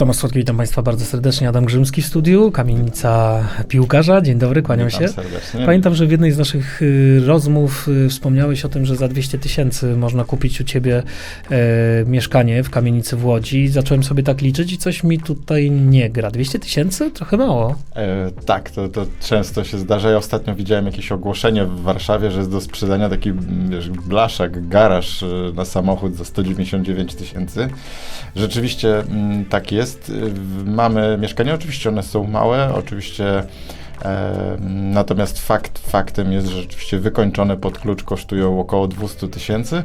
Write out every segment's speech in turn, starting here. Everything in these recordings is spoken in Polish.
Tomasz Słodki, witam Państwa bardzo serdecznie. Adam Grzymski w studiu, kamienica piłkarza. Dzień dobry, kłaniam Witam się. serdecznie. Pamiętam, że w jednej z naszych y, rozmów y, wspomniałeś o tym, że za 200 tysięcy można kupić u ciebie e, mieszkanie w kamienicy w Łodzi. Zacząłem sobie tak liczyć i coś mi tutaj nie gra. 200 tysięcy? Trochę mało. E, tak, to, to często się zdarza. Ja ostatnio widziałem jakieś ogłoszenie w Warszawie, że jest do sprzedania taki m, wiesz, blaszak, garaż e, na samochód za 199 tysięcy. Rzeczywiście m, tak jest. E, w- Mamy mieszkania, oczywiście one są małe, oczywiście e, natomiast fakt, faktem jest, że rzeczywiście wykończone pod klucz kosztują około 200 tysięcy.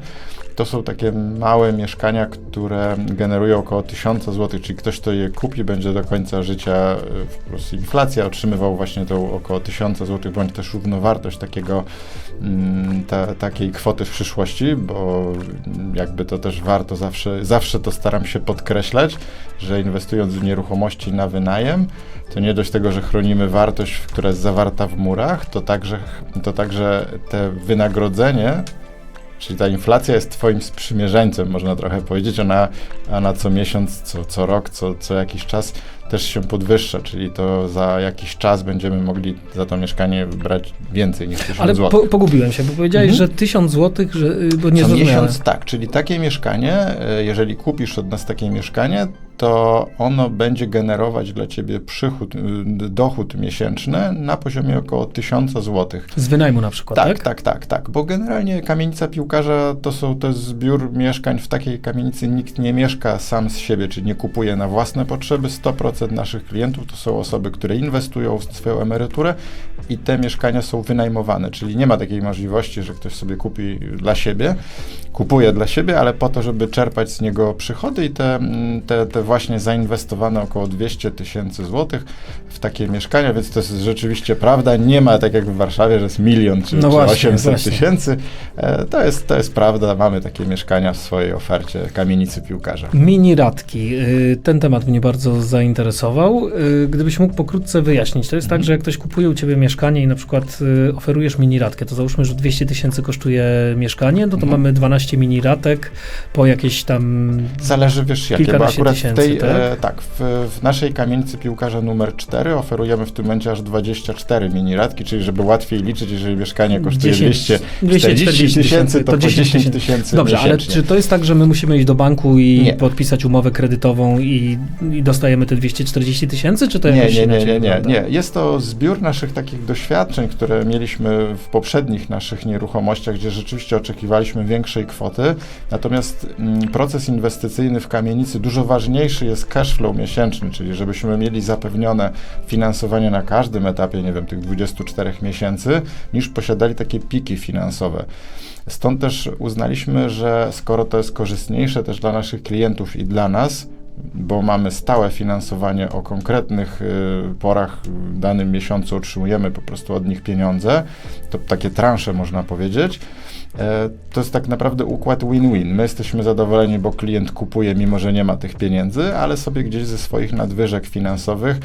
To są takie małe mieszkania, które generują około 1000 zł, czyli ktoś, kto je kupi, będzie do końca życia y, plus inflacja otrzymywał właśnie tą około 1000 zł, bądź też równowartość takiego, mm, ta, takiej kwoty w przyszłości, bo jakby to też warto zawsze, zawsze to staram się podkreślać, że inwestując w nieruchomości na wynajem, to nie dość tego, że chronimy wartość, która jest zawarta w murach, to także, to także te wynagrodzenie Czyli ta inflacja jest twoim sprzymierzeńcem, można trochę powiedzieć. Ona, ona co miesiąc, co, co rok, co, co jakiś czas też się podwyższa, czyli to za jakiś czas będziemy mogli za to mieszkanie brać więcej niż 1000 Ale zł. po, pogubiłem się, bo powiedziałeś, Mhm. że 1000 zł, że, y, bo nie co miesiąc tak, czyli takie mieszkanie, e, jeżeli kupisz od nas takie mieszkanie, to ono będzie generować dla ciebie przychód, y, dochód miesięczny na poziomie około 1000 zł. Z wynajmu na przykład, Tak, tak? tak, tak, tak, bo generalnie kamienica piłkarza to, są, to jest zbiór mieszkań. W takiej kamienicy nikt nie mieszka sam z siebie, czyli nie kupuje na własne potrzeby. 100% naszych klientów to są osoby, które inwestują w swoją emeryturę i te mieszkania są wynajmowane, czyli nie ma takiej możliwości, że ktoś sobie kupi dla siebie, kupuje dla siebie, ale po to, żeby czerpać z niego przychody i te, mm, te, te właśnie zainwestowane około 200 tysięcy złotych w takie mieszkania, więc to jest rzeczywiście prawda. Nie ma tak jak w Warszawie, że jest milion czy, No właśnie, 800 właśnie. tysięcy. E, To jest, to jest prawda. Mamy takie mieszkania w swojej ofercie kamienicy piłkarza. Mini radki. Y, Ten temat mnie bardzo zainteresował. Y, Gdybyś mógł pokrótce wyjaśnić. To jest tak, Mhm. że jak ktoś kupuje u ciebie mieszkanie i na przykład y, oferujesz mini radkę, to załóżmy, że 200 tysięcy kosztuje mieszkanie, no to Mhm. mamy 12 mini ratek po jakieś tam... Zależy wiesz jakie, bo akurat w tysięcy, tej, tak? e, tak, w, w naszej kamienicy piłkarza numer 4 oferujemy w tym momencie aż 24 mini radki, czyli żeby łatwiej liczyć, jeżeli mieszkanie kosztuje 10 240 tysięcy, to, po 10 tysięcy Dobrze, ale miesięcznie. czy to jest tak, że my musimy iść do banku i Nie. podpisać umowę kredytową i, i dostajemy te 240 tysięcy, czy to Nie, jakoś nie, nie, nie, nie, nie. Jest to zbiór naszych takich doświadczeń, które mieliśmy w poprzednich naszych nieruchomościach, gdzie rzeczywiście oczekiwaliśmy większej kwoty. Natomiast mm, proces inwestycyjny w kamienicy dużo ważniejszy jest cash flow miesięczny, czyli żebyśmy mieli zapewnione finansowanie na każdym etapie, nie wiem, tych 24 miesięcy, niż posiadali takie piki finansowe. Stąd też uznaliśmy, że skoro to jest korzystniejsze też dla naszych klientów i dla nas, bo mamy stałe finansowanie o konkretnych y, porach w danym miesiącu, otrzymujemy po prostu od nich pieniądze, to takie transze można powiedzieć. E, To jest tak naprawdę układ win-win. My jesteśmy zadowoleni, bo klient kupuje, mimo że nie ma tych pieniędzy, ale sobie gdzieś ze swoich nadwyżek finansowych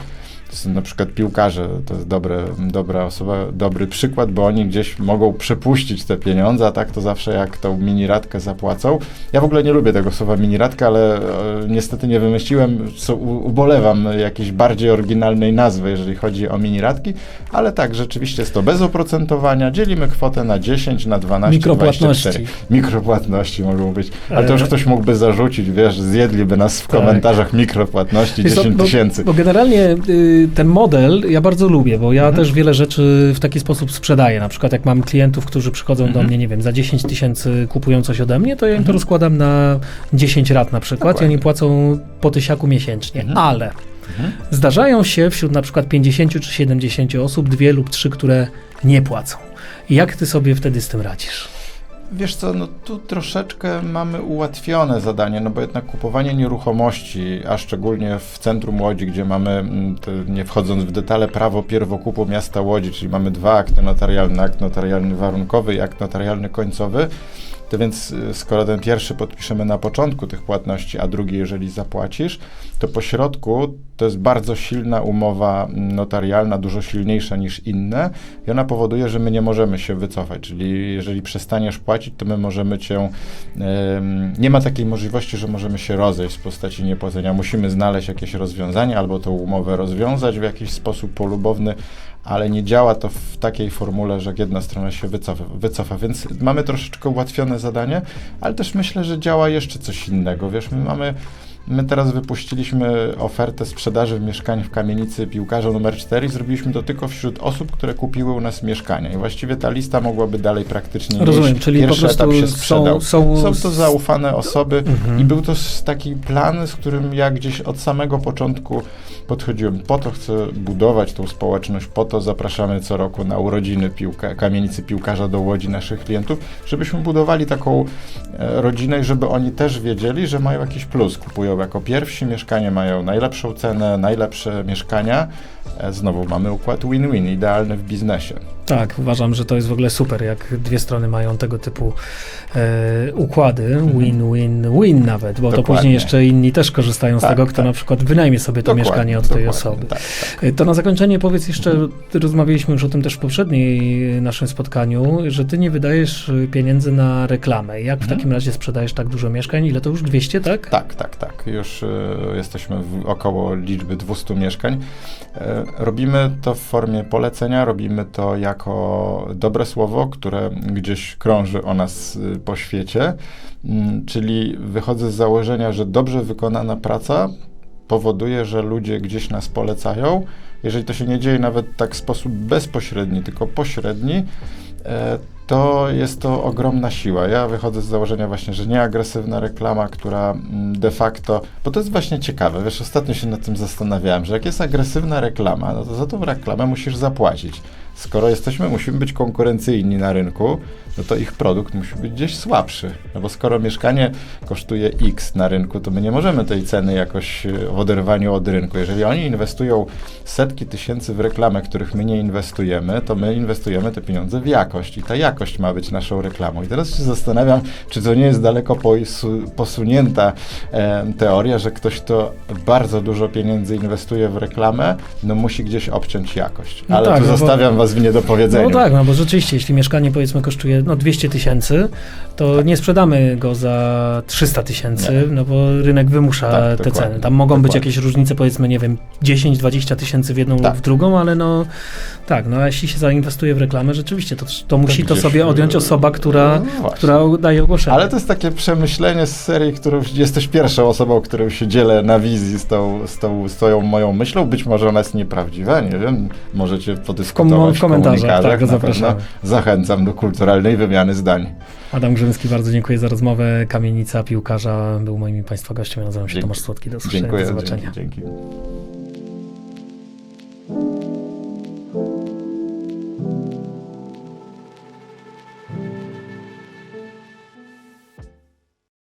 są na przykład piłkarze, to jest dobre, dobra osoba, dobry przykład, bo oni gdzieś mogą przepuścić te pieniądze, a tak to zawsze jak tą mini radkę zapłacą. Ja w ogóle nie lubię tego słowa mini radka, ale e, niestety nie wymyśliłem, co u, ubolewam jakiejś bardziej oryginalnej nazwy, jeżeli chodzi o mini radki, ale tak, rzeczywiście jest to bez oprocentowania, dzielimy kwotę na 10, na 12, Mikropłatności. 24. Mikropłatności mogą być, ale to już E. ktoś mógłby zarzucić, wiesz, zjedliby nas w Tak. komentarzach mikropłatności Wiesz co, 10 bo- tysięcy. Bo generalnie y, ten model ja bardzo lubię, bo ja Mhm. też wiele rzeczy w taki sposób sprzedaję. Na przykład jak mam klientów, którzy przychodzą do Mhm. mnie, nie wiem, za 10 tysięcy kupują coś ode mnie, to ja im to Mhm. rozkładam na 10 rat na przykład i Dokładnie. oni płacą po tysiaku miesięcznie. Mhm. Ale Mhm. zdarzają się wśród na przykład 50 czy 70 osób dwie lub trzy, które nie płacą. I jak ty sobie wtedy z tym radzisz? Wiesz co, no tu troszeczkę mamy ułatwione zadanie, no bo jednak kupowanie nieruchomości, a szczególnie w centrum Łodzi, gdzie mamy, mm, nie wchodząc w detale, prawo pierwokupu miasta Łodzi, czyli mamy dwa akty notarialne, akt notarialny warunkowy i akt notarialny końcowy, to więc y, skoro ten pierwszy podpiszemy na początku tych płatności, a drugi jeżeli zapłacisz, to po środku to jest bardzo silna umowa notarialna, dużo silniejsza niż inne i ona powoduje, że my nie możemy się wycofać, czyli jeżeli przestaniesz płacić, to my możemy cię, em, nie ma takiej możliwości, że możemy się rozejść w postaci niepłacenia. Musimy znaleźć jakieś rozwiązanie albo tą umowę rozwiązać w jakiś sposób polubowny, ale nie działa to w takiej formule, że jedna strona się wycofa, wycofa. Więc mamy troszeczkę ułatwione zadanie, ale też myślę, że działa jeszcze coś innego. Wiesz, my mamy. My teraz wypuściliśmy ofertę sprzedaży mieszkań w kamienicy piłkarza numer 4 i zrobiliśmy to tylko wśród osób, które kupiły u nas mieszkania. I właściwie ta lista mogłaby dalej praktycznie Rozumiem, iść. czyli po Pierwszy prostu etap się są- sprzedał. są- są to zaufane osoby Mhm. i był to taki plan, z którym ja gdzieś od samego początku podchodziłem. Po to chcę budować tą społeczność, po to zapraszamy co roku na urodziny piłka, kamienicy piłkarza do Łodzi naszych klientów, żebyśmy budowali taką e, rodzinę i żeby oni też wiedzieli, że mają jakiś plus. Kupują jako pierwsi mieszkanie, mają najlepszą cenę, najlepsze mieszkania. E, Znowu mamy układ win-win, idealny w biznesie. Tak, uważam, że to jest w ogóle super, jak dwie strony mają tego typu e, układy, win-win-win nawet, bo to Mhm. Dokładnie. później jeszcze inni też korzystają z Tak, tego, kto tak. na przykład wynajmie sobie to Dokładnie, mieszkanie od tej osoby. Tak, tak. E, To na zakończenie powiedz jeszcze, rozmawialiśmy już o tym też w poprzedniej naszym spotkaniu, że ty nie wydajesz y, pieniędzy na reklamę. Jak w Mhm. takim razie sprzedajesz tak dużo mieszkań? Ile to już? 200, tak? Tak, tak, tak. Już y, jesteśmy w około liczby 200 mieszkań. E, robimy to w formie polecenia, robimy to jako dobre słowo, które gdzieś krąży o nas y, po świecie. Mm, czyli wychodzę z założenia, że dobrze wykonana praca powoduje, że ludzie gdzieś nas polecają. Jeżeli to się nie dzieje nawet tak w sposób bezpośredni, tylko pośredni, e, to jest to ogromna siła. Ja wychodzę z założenia właśnie, że nieagresywna reklama, która mm, de facto, bo to jest właśnie ciekawe, wiesz, ostatnio się nad tym zastanawiałem, że jak jest agresywna reklama, no to za tą reklamę musisz zapłacić. Skoro jesteśmy, musimy być konkurencyjni na rynku, no to ich produkt musi być gdzieś słabszy. No bo skoro mieszkanie kosztuje X na rynku, to my nie możemy tej ceny jakoś e, w oderwaniu od rynku. Jeżeli oni inwestują setki tysięcy w reklamę, których my nie inwestujemy, to my inwestujemy te pieniądze w jakość i ta jakość ma być naszą reklamą. I teraz się zastanawiam, czy to nie jest daleko posu- posunięta e, teoria, że ktoś, kto bardzo dużo pieniędzy inwestuje w reklamę, no musi gdzieś obciąć jakość. No Ale tak, tu no bo- zostawiam was w niedopowiedzeniu. No tak, no bo rzeczywiście, jeśli mieszkanie powiedzmy kosztuje no 200 tysięcy, to nie sprzedamy go za 300 tysięcy, no bo rynek wymusza Tak, te dokładnie, ceny. Tam mogą być dokładnie. jakieś różnice, powiedzmy, nie wiem, 10-20 tysięcy w jedną Tak. lub w drugą, ale no tak, no a jeśli się zainwestuje w reklamę, rzeczywiście, to, to musi to gdzieś, sobie odjąć e, osoba, która, no która daje ogłoszenie. Ale to jest takie przemyślenie z serii, którą jesteś pierwszą osobą, którą się dzielę na wizji z tą, z tą, z tą moją myślą. Być może ona jest nieprawdziwa, nie wiem. Możecie podyskutować w komentarzach, komentarzach, tak, pewno. Zachęcam do kulturalnej wymiany zdań. Adam Grzymski, bardzo dziękuję za rozmowę. Kamienica piłkarza był moim Państwa gościem. Ja nazywam się Dzięki. Tomasz Słodki. Do usłyszenia, Dziękuję. do zobaczenia. Dzięki, dzięki.